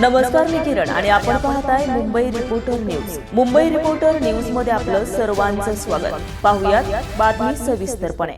नमस्कार मी किरण आणि आपण पाहताय Mumbai reporter news Mumbai reporter न्यूजमध्ये आपलं सर्वांचं स्वागत. पाहुयात बातमी सविस्तरपणे.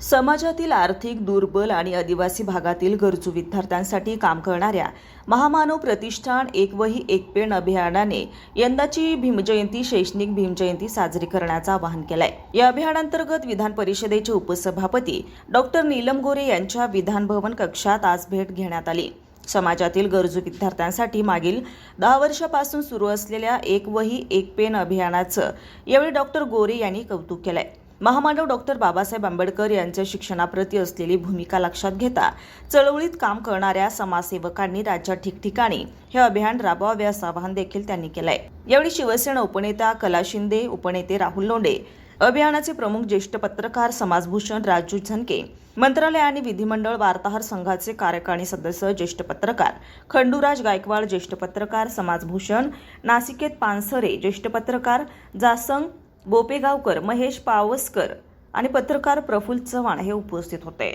समाजातील आर्थिक दुर्बल आणि आदिवासी भागातील गरजू विद्यार्थ्यांसाठी काम करणाऱ्या महामानव प्रतिष्ठान एक वही एक पेन अभियानाने यंदाची भीमजयंती शैक्षणिक भीमजयंती साजरी करण्याचं आवाहन केलंय. या अभियानांतर्गत विधान परिषदेचे उपसभापती डॉक्टर नीलम गोरे यांच्या विधानभवन कक्षात आज भेट घेण्यात आली. समाजातील गरजू विद्यार्थ्यांसाठी मागील दहा वर्षापासून सुरू असलेल्या एक वही एक पेन अभियानाचं यावेळी डॉक्टर गोरे यांनी कौतुक केलंय. महामानव डॉक्टर बाबासाहेब आंबेडकर यांच्या शिक्षणाप्रती असलेली भूमिका लक्षात घेता चळवळीत काम करणाऱ्या समाजसेवकांनी राज्यात ठिकठिकाणी हे अभियान राबवावे असं आवाहन देखील त्यांनी केलंय. यावेळी शिवसेना उपनेता कला शिंदे उपनेते राहुल लोंढे अभियानाचे प्रमुख ज्येष्ठ पत्रकार समाजभूषण राजू झनके मंत्रालय आणि विधिमंडळ वार्ताहर संघाचे कार्यकारिणी सदस्य ज्येष्ठ पत्रकार खंडूराज गायकवाड ज्येष्ठ पत्रकार समाजभूषण नासिकेत पानसरे ज्येष्ठ पत्रकार जासंग बोपेगावकर महेश पावसकर आणि पत्रकार प्रफुल्ल चव्हाण हे उपस्थित होते.